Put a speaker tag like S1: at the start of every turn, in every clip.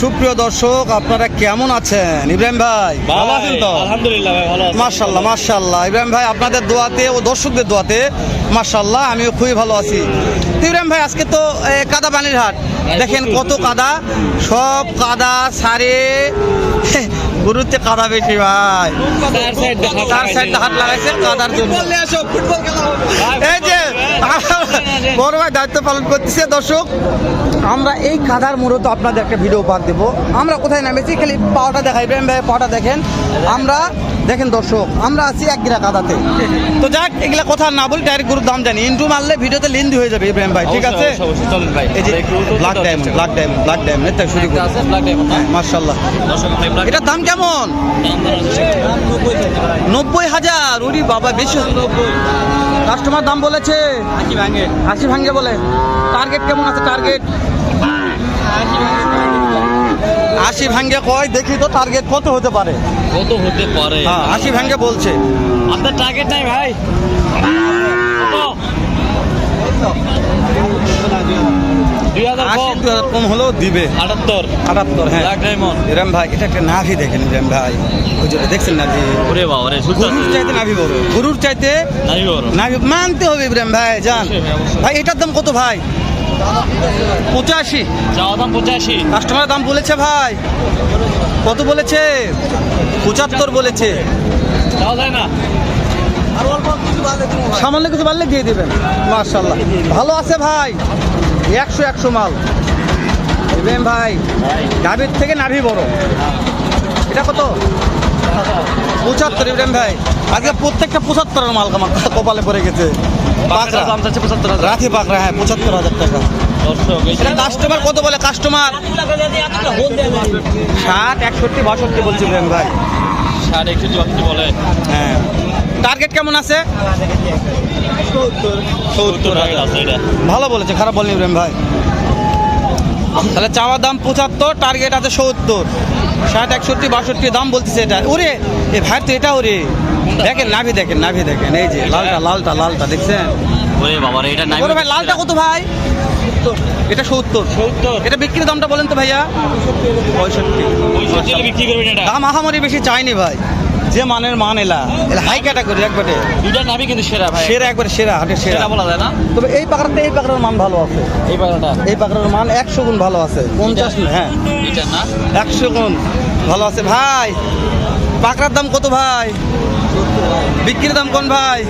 S1: সুপ্রিয় দর্শক আপনারা কেমন আছেন? ইব্রাহিম ভাই ভালো আছেন তো?
S2: আলহামদুলিল্লাহ ভাই ভালো
S1: মার্শাল্লাহ মার্শাল্লাহ ইব্রাহিম ভাই আপনাদের দোয়াতে ও দর্শকদের দোয়াতে মার্শাল্লাহ আমিও খুবই ভালো আছি। ইব্রাহিম ভাই আজকে তো কাদা পানির হাট। দেখেন কত কাদা। সব কাদা সারে গুরুত্বে কাদা বেশি ভাই।
S2: তার সাইড
S1: হাত লাগাইছে। কাদার জন্য। এই যে বড় ভাই দায়িত্ব পালন করতেছে। দর্শক আমরা এই কাদার মূলত আপনাদের একটা ভিডিও পাক দেবো। আমরা কোথায় নামেছি? খালি পাওয়াটা দেখাই। ভাই পাওয়াটা দেখেন। আমরা দেখেন দর্শক আমরা আছি এক গিরা কাদাতে। তো যাক এগুলা কথা না বলি ডাইরেক্ট গরুর দাম জানি। ইন্টু মারলে ভিডিওতে লিন্দি হয়ে যাবে ইব্রাহিম ভাই ঠিক আছে?
S2: অবশ্যই, অবশ্যই, চলেন ভাই।
S1: এই যে black diamond black diamond black diamond এটা শুরু করি।
S2: আছে ব্ল্যাক ডায়মন্ড মানে ব্ল্যাক
S1: এটার দাম কেমন? নব্বই হাজার ওরি বাবা বেশি কাস্টমার দাম বলেছে।
S2: আশি ভাঙে।
S1: আশি ভাঙ্গে বলে। টার্গেট কেমন আছে টার্গেট আশি ভাঙ্গে কয় দেখি তো টার্গেট কত হতে পারে।
S2: কত হতে পারে?
S1: হ্যাঁ আশি ভাঙ্গে বলছে।
S2: আপনার টার্গেট নাই ভাই। কম।
S1: হলেও দিবে।
S2: আটাত্তর।
S1: আটাত্তর হ্যাঁ। ইরাম ভাই এটা একটা নাভি দেখেন ইরাম ভাই। ওই দেখছেন নাভি?
S2: ওরে বাবা
S1: গরুর চাইতে নাভি বড়। গরুর চাইতে নাভি মানতে হবে ইব্রাহিম ভাই জান
S2: ভাই,
S1: ভাই এটার দাম কত ভাই? পঁচাশি।
S2: চাওয়া দাম পঁচাশি।
S1: কাস্টমার দাম বলেছে ভাই। কত বলেছে? পঁচাত্তর বলেছে।
S2: যায় না।
S1: সামান্য কিছু বাড়লে দিয়ে দিবেন। মার্শাল্লাহ ভালো আছে ভাই। একশো একশো মাল। ইব্রাহিম ভাই। গাভীর থেকে নাভি বড়। এটা কত? পঁচাত্তর ইব্রাহিম ভাই। আজকে প্রত্যেকটা পঁচাত্তরের মাল আমার কপালে পড়ে গেছে।
S2: পাঁচটা দাম চাচ্ছে পঁচাত্তর হাজার।
S1: রাখি পাকড়া হ্যাঁ পঁচাত্তর হাজার টাকা। কাস্টমার কত বলে? কাস্টমার ষাট একষট্টি বাষট্টি ভাই।
S2: চুয়াত্তর বলে।
S1: হ্যাঁ। টার্গেট কেমন আছে? ভালো বলেছে খারাপ বলেনি ইব্রাহিম ভাই। তাহলে চাওয়ার দাম পঁচাত্তর টার্গেট আছে সত্তর। ষাট একষট্টি বাষট্টি দাম বলতেছে এটা। ওরে এ ভাই তো এটা ওরে। দেখেন নাভি দেখেন নাভি দেখেন এই যে লালটা লালটা লালটা দেখছেন?
S2: ওরে বাবা এটা নাই
S1: ভাই লালটা কত ভাই? এটা সত্তর।
S2: সত্তর?
S1: এটা বিক্রির দামটা বলেন তো ভাইয়া। পঁয়ষট্টি।
S2: বিক্রি করবেন
S1: দাম আহামরি বেশি চাইনি ভাই। যে মানের মান এলা হাই ক্যাটাগরি একবারে।
S2: দুইটা নাবি কিন্তু সেরা ভাই।
S1: সেরা একবারে সেরা হাটের সেরা।
S2: বলা যায় না?
S1: তবে এই পাকড়াতে এই পাকড়ার মান ভালো আছে।
S2: এই পাখাটা
S1: এই পাকড়ার মান একশো গুণ ভালো আছে। পঞ্চাশ হ্যাঁ।
S2: এটা না?
S1: একশো গুণ ভালো আছে। ভাই পাকড়ার দাম কত ভাই? বিক্রির দাম কোন ভাই?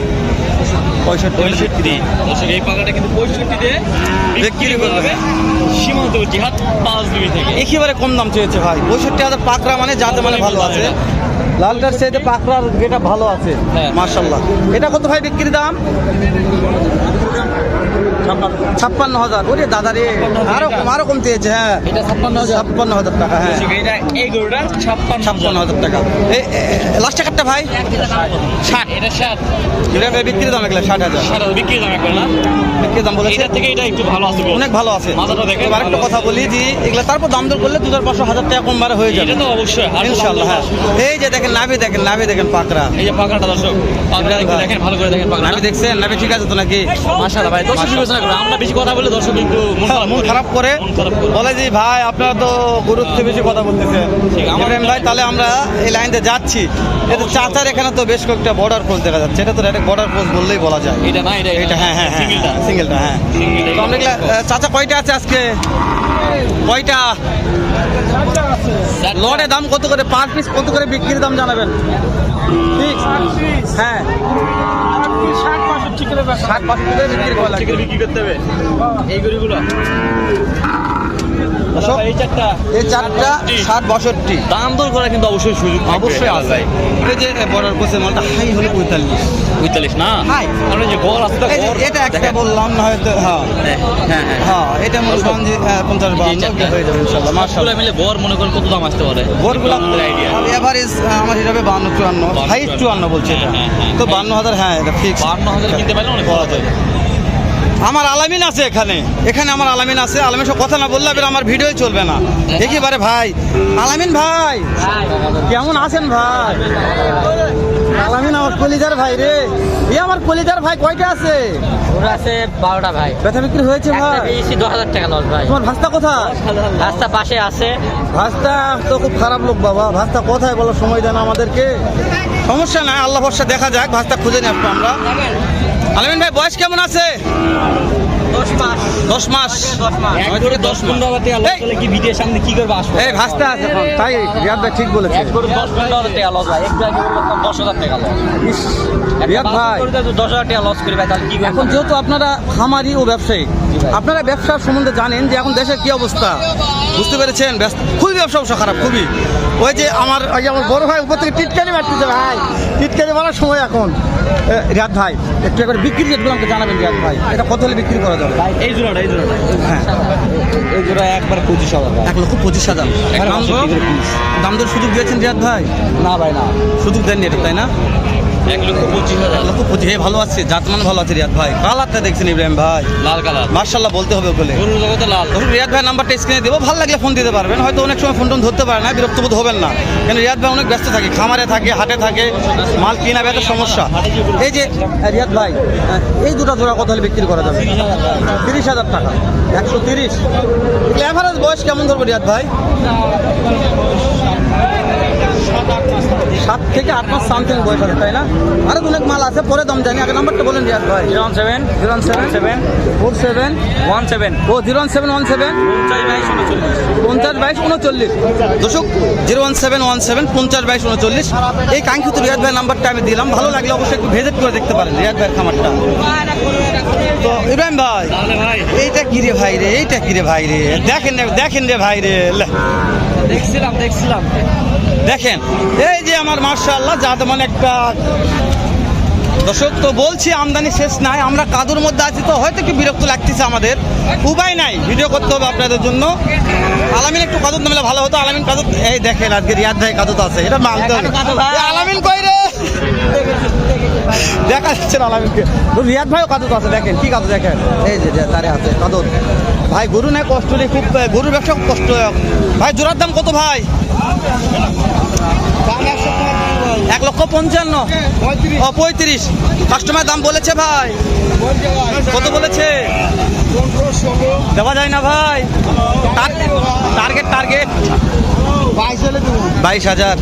S1: পঁয়ষট্টি।
S2: এই পাখাটা কিন্তু পঁয়ষট্টিতে বিক্রি করবে। সীমান্তবর্তী হাত পাঁচ দুই থেকে।
S1: একেবারে কম দাম চেয়েছে ভাই। পঁয়ষট্টি হাজার পাকড়া মানে যাতে মানে ভালো আছে। লালটার চাইতে পাকড়ার যেটা ভালো আছে
S2: হ্যাঁ।
S1: মার্শাল্লাহ এটা কত ভাই বিক্রি দাম ছাপ্পান্ন হাজার। ওরে দাদা রে আরও কম আরও হ্যাঁ।
S2: এটা ছাপ্পান্ন হাজার।
S1: ছাপ্পান্ন হাজার টাকা হ্যাঁ।
S2: এই গরুটা ছাপ্পান্ন
S1: ছাপ্পান্ন হাজার টাকা। এই লাস্ট টাকারটা ভাই?
S2: ষাট। এটা ষাট।
S1: এটা ভাই দাম এগুলো ষাট হাজার।
S2: বিক্রি দাম একবার না?
S1: বিক্রির দাম বলেছে।
S2: এটা থেকে এটা একটু ভালো আছে
S1: অনেক ভালো আছে।
S2: মাথাটা দেখে
S1: এবার একটা কথা বলি যে এগুলা তারপর দাম দর করলে দু হাজার পাঁচশো হাজার টাকা কম বারে হয়ে যাবে।
S2: এটা তো অবশ্যই
S1: হ্যাঁ। এই যে দেখেন নাভি দেখেন নাভি দেখেন পাকড়া।
S2: এই যে পাখাটা দর্শক। দেখেন ভালো করে দেখেন
S1: নাভি দেখছেন? নাভি ঠিক আছে তো নাকি?
S2: মাশাআল্লাহ ভাই বিবেচনা আমরা বেশি কথা বলে দর্শক মন খারাপ করে।
S1: বলে যে ভাই আপনারা তো গুরুত্ব বেশি কথা বলতেছেন।
S2: আমার-
S1: ইব্রাহিম ভাই তাহলে আমরা এই লাইনতে যাচ্ছি। এটা চাচার এখানে তো বেশ কয়েকটা বর্ডার পোস্ট দেখা যাচ্ছে। এটা তো একটা বর্ডার পোস্ট বললেই বলা যায়।
S2: এটা না এটা
S1: এটা হ্যাঁ হ্যাঁ হ্যাঁ
S2: সিঙ্গেলটা।
S1: সিঙ্গেলটা হ্যাঁ। তো আমরা চাচা কয়টা আছে আজকে? কয়টা? লড়ে দাম কত করে? পার পিস কত করে বিক্রির দাম জানাবেন? হ্যাঁ। ষাট বিক্রি
S2: বিক্রি করতে হবে এই গরুগুলো।
S1: দর্শক,
S2: এই চারটা
S1: ষাট বাষট্টি।
S2: দাম দর করা কিন্তু অবশ্যই সুযোগ
S1: অবশ্যই আছে। এই যে বর্ডার কোচের মালটা হাই হলে পঁয়তাল্লিশ।
S2: পঁয়তাল্লিশ না?
S1: হাই।
S2: কারণ যে গড় আছে
S1: এটা একটা বললাম না হয়তো হ্যাঁ।
S2: হ্যাঁ হ্যাঁ
S1: হ্যাঁ। এটা মনে করেন যে পঞ্চাশ হয়ে যাবে ইনশাল্লাহ
S2: সবগুলো
S1: মার্শাল্লাহ
S2: মিলে গড় মনে করেন কত দাম আসতে পারে?
S1: বোরগুলো এভারেজ আমার হিসাবে বান্ন চুয়ান্ন।
S2: বান্ন,
S1: হাই চুয়ান্ন। বলছে এটা।
S2: হ্যাঁ, হ্যাঁ, হ্যাঁ।
S1: তো বান্ন হাজার হ্যাঁ এটা ফিক্স
S2: বান্ন হাজার কিনতে পারলে অনেক ভালো যায়
S1: আমার আলামিন আছে এখানে। এখানে আমার আলামিন আছে। আলামিন সব কথা না বললে আমার ভিডিওই চলবে না। দেখি একেবারে ভাই। আলামিন ভাই। কেমন আছেন ভাই? আলামিন আমার কলিজার ভাই রে। এ আমার কলিজার ভাই কয়টা আছে?
S3: ওরা আছে বারোটা ভাই।
S1: ব্যথা বিক্রি হয়েছে ভাই।
S3: দশ হাজার টাকা লস ভাই।
S1: তোমার ভাস্তা
S3: রাস্তা পাশে আছে।
S1: ভাস্তা তো খুব খারাপ লোক বাবা। ভাস্তা কোথায় বলো সময় দেন আমাদেরকে। সমস্যা নাই আল্লাহ ভরসা দেখা যাক। ভাস্তা খুঁজে আসব আমরা। আলামিন ভাই বয়স কেমন আছে?
S3: দশ মাস।
S1: দশ
S2: কি ভিডিওর সামনে কি করবে আসব?
S1: এই ভাস্তা আছে তাই রিয়াদ ভাই ঠিক বলেছে।
S3: দশ পনেরো টাকা লস ভাই দশ হাজার টাকা লস
S1: ইস, রিয়াদ ভাই।
S3: দশ হাজার টাকা লস করি ভাই তাহলে কি
S1: এখন যেহেতু আপনারা খামারি ও ব্যবসায়ী আপনারা ব্যবসার সম্বন্ধে জানেন যে এখন দেশের কি অবস্থা। বুঝতে পেরেছেন? ব্যস্ত- খুবই ব্যবসা অবস্থা খারাপ খুবই। ওই যে আমার আমার বড় ভাই উপর থেকে টিটকারি মারতেছে ভাই। টিটকারি মারার সময় এখন। রিয়াদ ভাই একটু একবার বিক্রি রেটগুলো আমাকে জানাবেন রিয়াদ ভাই। এটা কত হলে বিক্রি করা যাবে?
S2: এই জোড়াটা এই জোড়াটা।
S1: হ্যাঁ।
S2: এই জোড়া একবার পঁচিশ হাজার
S1: এক লক্ষ পঁচিশ হাজার। দাম দর সুযোগ দিয়েছেন রিয়াদ ভাই?
S2: না ভাই না।
S1: সুযোগ দেননি এটা তাই না?
S2: এক লক্ষ পঁচিশ হাজার।
S1: এক লক্ষ পঁচিশ হে ভালো আছে জাতমান ভালো আছে রিয়াদ ভাই। কালারটা দেখছেন ইব্রাহিম ভাই।
S2: লাল কালার।
S1: মার্শাল্লাহ বলতে হবে বলে
S2: গরুর জগতে লাল।
S1: ধরুন রিয়াদ ভাই নাম্বারটা স্ক্রিনে দেবো ভালো লাগলে ফোন দিতে পারবেন। হয়তো অনেক সময় ফোন টোন ধরতে পারে না বিরক্ত বোধ হবেন না। কেন রিয়াদ ভাই অনেক ব্যস্ত থাকে খামারে থাকে হাটে থাকে মাল কিনা বেচার সমস্যা। এই যে রিয়াদ ভাই এই দুটো জোড়া কত হলে বিক্রি করা যাবে? তিরিশ হাজার টাকা। একশো তিরিশ। অ্যাভারেজ বয়স কেমন ধরবো রিয়াদ ভাই? সাত থেকে আট মাস সামথিং বয়স আছে তাই না? আরও অনেক মাল আছে পরে দাম জানি। আগে নাম্বারটা বলেন রিয়াদ ভাই।
S3: Zero seven
S1: zero seven seven four seven
S3: one seven.
S1: ও জিরো সেভেন ওয়ান সেভেন। পঞ্চাশ বাইশ উনচল্লিশ। দর্শক zero one seven one seven পঞ্চাশ বাইশ উনচল্লিশ। এই কাঙ্ক্ষিত রিয়াদ ভাই নাম্বারটা আমি দিলাম। ভালো লাগলে অবশ্যই একটু ভিজিট করে দেখতে পারেন রিয়াদ ভাইয়ের খামারটা। ইব্রাহিম ভাই। এইটা কি রে ভাই রে? এইটা কি রে ভাই রে? দেখেন দেখেন রে ভাই রে।
S2: দেখছিলাম দেখছিলাম।
S1: দেখেন এই যে আমার মার্শাল্লাহ যা মানে একটা দর্শক তো বলছি আমদানি শেষ নাই আমরা কাদুর মধ্যে আছি তো হয়তো একটু বিরক্ত লাগতেছে আমাদের? উপায় নাই ভিডিও করতে হবে আপনাদের জন্য। আলামিন একটু কাদুর নামলে ভালো হতো। আলামিন কাদুর এই দেখেন আজকে রিয়াদ ভাই কাদুত আছে এটা মানতে হবে। আলামিন কই রে? দেখা যাচ্ছে না আলামিনকে। রিয়াদ ভাইও কাদুত আছে দেখেন কি কাদু দেখেন? এই যে তারে হাতে কাদুত ভাই গরু নেই কষ্ট নেই খুব গরুর ব্যবসা খুব কষ্ট ভাই জোড়ার দাম কত ভাই? এক লক্ষ পঞ্চান্ন। ও পঁয়ত্রিশ। কাস্টমার দাম বলেছে ভাই। কত বলেছে? দেওয়া যায় না ভাই। টার্গেট টার্গেট বাইশ হাজার।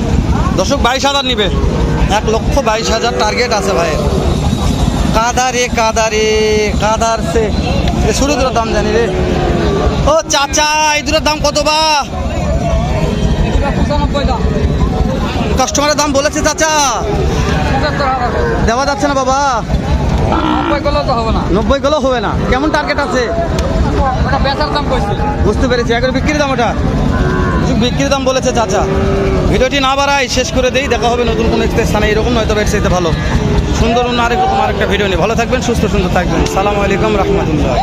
S1: দর্শক বাইশ হাজার নিবে। এক লক্ষ বাইশ হাজার টার্গেট আছে ভাই। কাদা রে কাদা রে কাদার সে। শুরু দুটোর দাম জানি রে। ও চাচা এই দুটোর দাম কত বা? কাস্টমারের দাম বলেছে, চাচা। দেওয়া যাচ্ছে না বাবা। নব্বই গেলেও হবে না। কেমন টার্গেট আছে? বুঝতে পেরেছি। একবার বিক্রির দাম ওটা। বিক্রির দাম বলেছে চাচা। ভিডিওটি না বাড়াই, শেষ করে দেই। দেখা হবে নতুন কোনো স্থানে। এরকম নয়তো ব্যবসায়ীতে ভালো। সুন্দর অন্য আরেক রকম আরেকটা ভিডিও নিয়ে। ভালো থাকবেন, সুস্থ সুন্দর থাকবেন। সালামু আলাইকুম, রহমতুল্লাহ।